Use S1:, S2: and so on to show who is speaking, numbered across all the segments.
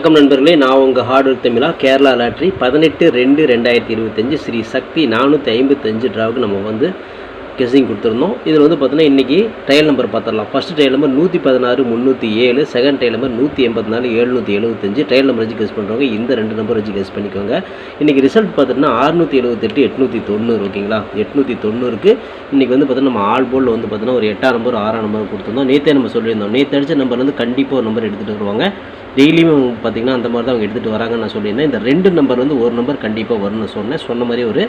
S1: வணக்கம் நண்பர்களே நான் உங்கள் ஹார்ட் ஒர்க் தமிழா கேரளா லாட்ரி பதினெட்டு ரெண்டு ரெண்டாயிரத்தி இருபத்தஞ்சு ஸ்ரீ சக்தி நானூற்றி ஐம்பத்தஞ்சு ட்ராவுக்கு நம்ம வந்து கெஸிங் கொடுத்துருந்தோம். இதில் வந்து பார்த்தோன்னா இன்றைக்கி ட்ரையல் நம்பர் பார்த்துடலாம். ஃபஸ்ட்டு ட்ரையல் நம்பர் நூற்றி பதினாறு முந்நூற்றி ஏழு செகண்ட் ட்ரையல் நம்பர் நூற்றி எண்பத்தி நாலு எழுநூற்றி எழுபத்தஞ்சு ட்ரையல் நம்பர் வச்சு கெஸ் பண்ணுறவங்க இந்த ரெண்டு நம்பர் வச்சு கெஸ் பண்ணிக்கோங்க. இன்றைக்கி ரிசல்ட் பார்த்தீங்கன்னா அறுநூற்றி எழுபத்தெட்டு எட்நூற்றி தொண்ணூறு ஓகேங்களா? எட்நூற்றி தொண்ணூறுக்கு இன்றைக்கி வந்து பார்த்தோன்னா நம்ம ஆல் போலில் வந்து பார்த்தோன்னா ஒரு எட்டாம் நம்பர் ஆறாம் நம்பர் கொடுத்துருந்தோம். நேற்றே நம்ம சொல்லியிருந்தோம். நேற்று அடிச்ச நம்பர் வந்து கண்டிப்பாக ஒரு நம்பர் எடுத்துகிட்டு வருவாங்க. டெய்லியும் பார்த்தீங்கன்னா அந்த மாதிரி தான் அவங்க எடுத்துகிட்டு வராங்கன்னு நான் சொல்லியிருந்தேன். இந்த ரெண்டு நம்பர் வந்து ஒரு நம்பர் கண்டிப்பாக வரும்னு சொன்னேன். சொன்ன மாதிரி ஒரு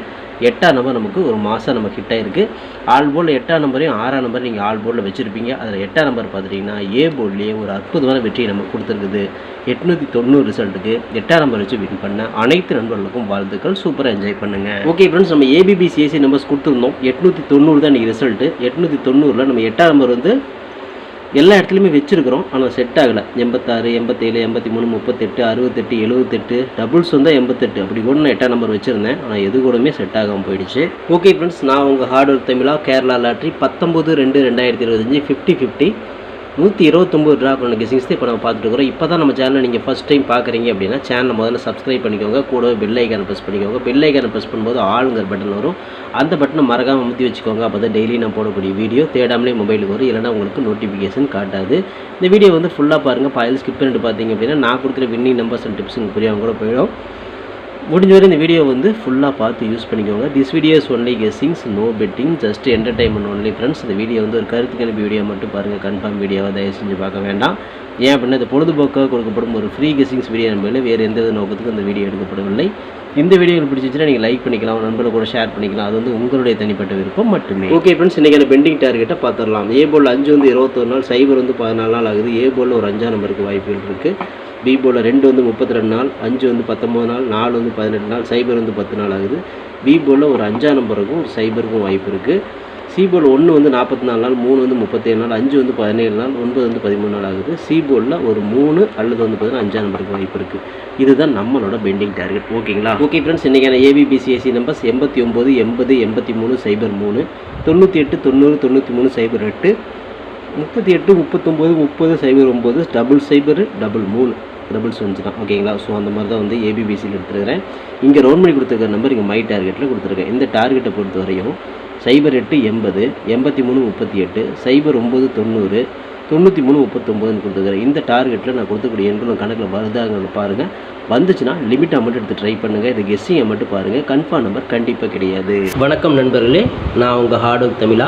S1: எட்டாம் நம்பர் நமக்கு ஒரு மாதம் நம்ம ஹிட் இருக்குது ஆல் போர்டில் எட்டாம் நம்பரையும் ஆறாம் நம்பர் நீங்கள் ஆல் போர்டில் வச்சுருப்பீங்க. அதில் எட்டாம் நம்பர் பார்த்துட்டிங்கன்னா ஏ போர்ட்லேயே ஒரு அற்புதமான வெற்றியை நமக்கு கொடுத்துருக்குது. எட்நூற்றி தொண்ணூறு ரிசல்ட்டுக்கு எட்டாம் நம்பர் வச்சு வின் பண்ண அனைத்து நண்பர்களுக்கும் வாழ்த்துக்கள். சூப்பராக என்ஜாய் பண்ணுங்கள் ஓகே ஃப்ரெண்ட்ஸ் நம்ம ஏபிபிசிஎஸ்சி நம்பர்ஸ் கொடுத்துருந்தோம். எட்நூற்றி தொண்ணூறு தான் இன்றைக்கி ரிசல்ட்டு எட்நூற்றி தொண்ணூறில் நம்ம எட்டாம் நம்பர் வந்து எல்லா இடத்துலையுமே வச்சுருக்கிறோம். ஆனால் செட் ஆகலை. எண்பத்தாறு எண்பத்தேழு எண்பத்தி மூணு முப்பத்தெட்டு அறுபத்தெட்டு எழுபத்தெட்டு டபுள்ஸ் வந்து எண்பத்தெட்டு. அப்படி கூட நான் எட்டாம் நம்பர் வச்சுருந்தேன். ஆனால் எது கூடமே செட் ஆகாமல் போயிடுச்சு. ஓகே ஃப்ரெண்ட்ஸ் நான் உங்கள் ஹார்ட் ஒர்க் தமிழா கேரளா லாட்ரி பத்தொம்பது ரெண்டு ரெண்டாயிரத்தி இருபத்தஞ்சி ஃபிஃப்டி ஃபிஃப்டி நூற்றி இருபத்தொம்பது ட்ரா பண்ண கெசிங்ஸ் இப்போ நம்ம பார்த்துட்டு இருக்கிறோம். இப்போ தான் நம்ம சேனலை நீங்கள் ஃபஸ்ட் டைம் பார்க்குறீங்க அப்படின்னா சேனலை முதல்ல சப்ஸ்கிரைப் பண்ணிக்கோங்க. கூடவே பெல் ஐக்கானை ப்ரெஸ் பண்ணிக்கோங்க. பெல் ஐக்கானை ப்ரெஸ் பண்ணும்போது ஆளுங்கிற பட்டன் வரும். அந்த பட்டனை மறக்காமல் முத்தி வச்சுக்கோங்க. அப்போ தான் டெய்லி நான் போடக்கூடிய வீடியோ தேடாமலே மொபைலுக்கு வரும். இல்லைனா உங்களுக்கு நோட்டிஃபிகேஷன் காட்டாது. இந்த வீடியோ வந்து ஃபுல்லாக பாருங்கள் பாயில் ஸ்கிப் பண்ணிட்டு பார்த்தீங்க அப்படின்னா நான் கொடுக்குற வின்னிங் நம்பர்ஸ் அண்ட் டிப்ஸ் உங்களுக்கு புரியாமல் கூட போயிடும். முடிஞ்ச வரை இந்த வீடியோ வந்து ஃபுல்லாக பார்த்து யூஸ் பண்ணிக்கோங்க. This videos only guessings no betting just entertainment only friends இந்த வீடியோ வந்து ஒரு கருத்து கணிப்பு வீடியோ மட்டும் பாருங்கள் கன்ஃபார்ம் வீடியோவை தயவு செஞ்சு பார்க்க வேண்டாம். ஏன் அப்படின்னா இந்த பொழுதுபோக்காக கொடுக்கப்படும் ஒரு ஃப்ரீ கெஸ்ஸிங்ஸ் வீடியோ நம்ம வேறு எந்த நோக்கத்துக்கும் இந்த வீடியோ எடுக்கப்படவில்லை. இந்த வீடியோ பிடிச்சிச்சுன்னா நீங்கள் லைக் பண்ணிக்கலாம் நண்பர்கள் கூட ஷேர் பண்ணிக்கலாம். அது வந்து உங்களுடைய தனிப்பட்ட விருப்பம் மட்டுமே. ஓகே ஃப்ரெண்ட்ஸ் இன்றைக்கான பெண்டிங் டார்கெட்டை பார்த்துடலாம். ஏ போல் அஞ்சு வந்து இருபத்தொரு நாள் சைபர் வந்து பதினாலு நாள் ஆகுது. ஏ போல் ஒரு அஞ்சாம் நம்பருக்கு வாய்ப்புகள் இருக்குது பி போர்டில் ரெண்டு வந்து முப்பத்தி ரெண்டு நாள் அஞ்சு வந்து பத்தொம்பது நாள் நாலு வந்து பதினெட்டு நாள் சைபர் வந்து பத்து நாள் ஆகுது. பி போர்டில் ஒரு அஞ்சாம் நம்பருக்கும் ஒரு சைபருக்கும் வாய்ப்பு இருக்குது சி ஒன்று வந்து நாற்பத்தி நாலு நாள் மூணு வந்து முப்பத்தேழு நாள் அஞ்சு வந்து பதினேழு நாள் ஒன்பது வந்து பதிமூணு நாள் ஆகுது. சி போர்டில் ஒரு மூணு அல்லது வந்து பார்த்தீங்கன்னா அஞ்சாம் நம்பருக்கு வாய்ப்பு இருக்குது இதுதான் நம்மளோட பெண்டிங் டார்கெட் ஓகேங்களா ஓகே ஃப்ரெண்ட்ஸ் இன்றைக்கான ஏபிபிசிஎஸ்சி நம்பர்ஸ் எண்பத்தி ஒம்பது எண்பது எண்பத்தி மூணு சைபர் மூணு தொண்ணூற்றி எட்டு தொண்ணூறு தொண்ணூற்றி மூணு சைபர் எட்டு முப்பத்தி எட்டு முப்பத்தொம்போது முப்பது சைபர் ஒம்பது டபுள் சைபர் டபுள் மூணு. ட்ரிபிள் செவன்ஸ் தான் ஓகேங்களா ஸோ அந்த மாதிரி தான் வந்து ஏபிபிசியில் எடுத்துருக்கிறேன். இங்கே ரவுண்ட் பண்ணி கொடுத்துருக்க நம்பர் இங்கே மை டார்கெட்டில் கொடுத்துருக்கேன். இந்த டார்கெட்டை பொறுத்த வரையும் சைபர் எட்டு எண்பது எண்பத்தி மூணு முப்பத்தி எட்டு சைபர் ஒம்பது தொண்ணூறு தொண்ணூற்றி மூணு முப்பத்தொம்போதுன்னு கொடுத்துருக்குறேன். இந்த டார்கெட்டில் நான் கொடுத்துக்கூடிய எண்களும் கணக்கில் வருதாங்கன்னு பாருங்கள் வந்துச்சுன்னா லிமிட் அமௌண்ட் எடுத்து ட்ரை பண்ணுங்கள் இது கெஸ்ஸிங் அமௌண்ட் பாருங்கள் கன்ஃபார்ம் நம்பர் கண்டிப்பாக கிடையாது. வணக்கம் நண்பர்களே. நான் உங்கள் ஹார்ட் ஒர்க் தமிழா.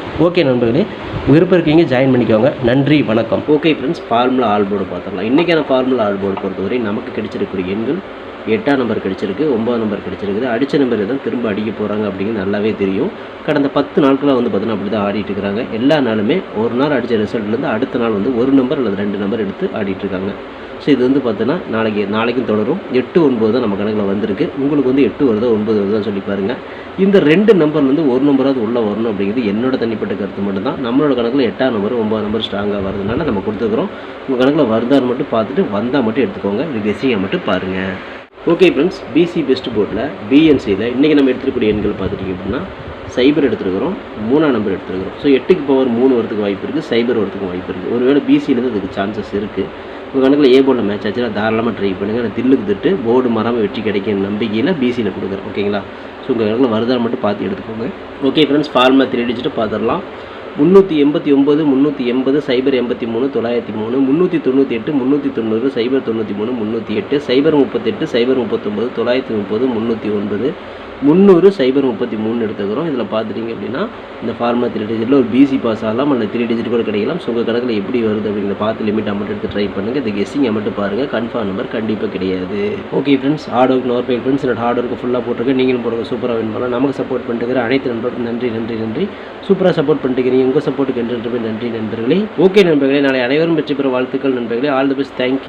S1: ஓகே நண்பர்களே விருப்பம் இருக்கீங்க ஜாயின் பண்ணிக்கோங்க. நன்றி வணக்கம். Okay friends formula all board இன்றைக்கான ஃபார்முலா ஆல் போர்டு பொறுத்தவரை நமக்கு கிடைச்சிருக்கிற எண்கள் எட்டாம் நம்பர் கிடைச்சிருக்கு ஒம்பது நம்பர் கிடச்சிருக்குது. அடித்த நம்பர் தான் திரும்ப அடிக்க போகிறாங்க அப்படிங்கிறது நல்லாவே தெரியும். கடந்த பத்து நாட்களாக வந்து பார்த்தீங்கன்னா அப்படி தான் ஆடிட்டு இருக்கிறாங்க. எல்லா நாளுமே ஒரு நாள் அடித்த ரிசல்ட்லேருந்து அடுத்த நாள் வந்து ஒரு நம்பர் அல்லது ரெண்டு நம்பர் எடுத்து ஆடிட்டு இருக்காங்க. ஸோ இது வந்து பார்த்தோன்னா நாளைக்கு நாளைக்கும் தொடரும். எட்டு ஒன்பது தான் நம்ம கணக்கில் வந்திருக்கு. உங்களுக்கு வந்து எட்டு வருதா ஒன்பது வருதான்னு சொல்லி பாருங்கள் இந்த ரெண்டு நம்பர்லேருந்து ஒரு நம்பராவது உள்ளே வரணும் அப்படிங்கிறது என்னோட தனிப்பட்ட கருத்து மட்டும்தான். நம்மளோட கணக்கில் எட்டாம் நம்பர் ஒன்பது நம்பர் ஸ்ட்ராங்காக வரதுனால நம்ம கொடுத்துருக்குறோம். உங்கள் கணக்கில் வருதான்னு மட்டும் பார்த்துட்டு வந்தால் மட்டும் எடுத்துக்கோங்க. இது கெஸிங்கை மட்டும் பாருங்கள் ஓகே ஃப்ரெண்ட்ஸ் பிசி பெஸ்ட் போர்டில் பிஎன்சியில் இன்றைக்கி நம்ம எடுத்துக்கூடிய எண்கள் பார்த்துட்டிங்க அப்படின்னா சைபர் எடுத்துருக்கிறோம். மூணாம் நம்பர் எடுத்துருக்கிறோம். ஸோ எட்டுக்கு பவர் மூணு வரத்துக்கு வாய்ப்பு இருக்குது சைபர் வரத்துக்கு வாய்ப்பு இருக்குது ஒருவேளை பிசியிலேருந்து அதுக்கு சான்சஸ் இருக்குது உங்கள் கணக்கில் ஏ போர்டில் மேட்ச் ஆச்சுன்னா தாராளமாக ட்ரை பண்ணுங்கள் நான் தில்லுக்கு திட்டு போர்டு மறாமல் வெற்றி கிடைக்கும் நம்பிக்கையில் பிசியில் கொடுக்குறேன். ஓகேங்களா ஸோ உங்கள் கணக்கில் வருதான்னு மட்டும் பார்த்து எடுத்துக்கோங்க. ஓகே ஃப்ரெண்ட்ஸ் ஃபார்மா த்ரீ டிஜிட்டு பார்த்துடலாம். முந்நூற்றி எண்பத்தி ஒம்பது முந்நூற்றி எண்பது சைபர் எண்பத்தி மூணு தொள்ளாயிரத்தி மூணு முந்நூற்றி தொண்ணூற்றி எட்டு முந்நூற்றி தொண்ணூறு சைபர் தொண்ணூற்றி மூணு முந்நூற்றி எட்டு சைபர் முப்பத்தெட்டு சைபர் முப்பத்தொம்பது தொள்ளாயிரத்தி முப்பது முந்நூற்றி ஒன்பது முந்நூறு சைபர் முப்பத்தி மூணு எடுத்துக்கிறோம். இதில் பார்த்துட்டிங்க அப்படின்னா இந்த ஃபார்மா த்ரீ டிஜிட்டில் ஒரு பிசி பாஸ் ஆகலாம் அல்லது த்ரீ டிஜிட் கூட கிடைக்கலாம். ஸோ உங்கள் கணக்கில் எப்படி வருது அப்படிங்கிற பார்த்து லிமிட் அமௌண்ட் எடுத்து ட்ரை பண்ணுங்கள் இந்த கெஸ்ஸிங் அமௌண்ட் பாருங்கள் கன்ஃபார்ம் நம்பர் கண்டிப்பாக கிடையாது. Okay friends hard work nor fail friends என்னோட ஹார்ட் ஒர்க்கு ஃபுல்லாக போட்டிருக்கேன். நீங்களும் போடுங்க. சூப்பராக வின் பண்ணலாம். நமக்கு சப்போர்ட் பண்ணிட்டு அனைத்து நண்பர்களுக்கும் நன்றி நன்றி நன்றி. சூப்பராக சப்போர்ட் பண்ணிட்டுக்கிறீங்க உங்கள் சப்போர்ட்டுக்கு என்று நன்றி நண்பர்களே. ஓகே நண்பர்களே நாளை அனைவரும் வெற்றி பெற வாழ்த்துக்கள் நண்பர்களே. All the best thank you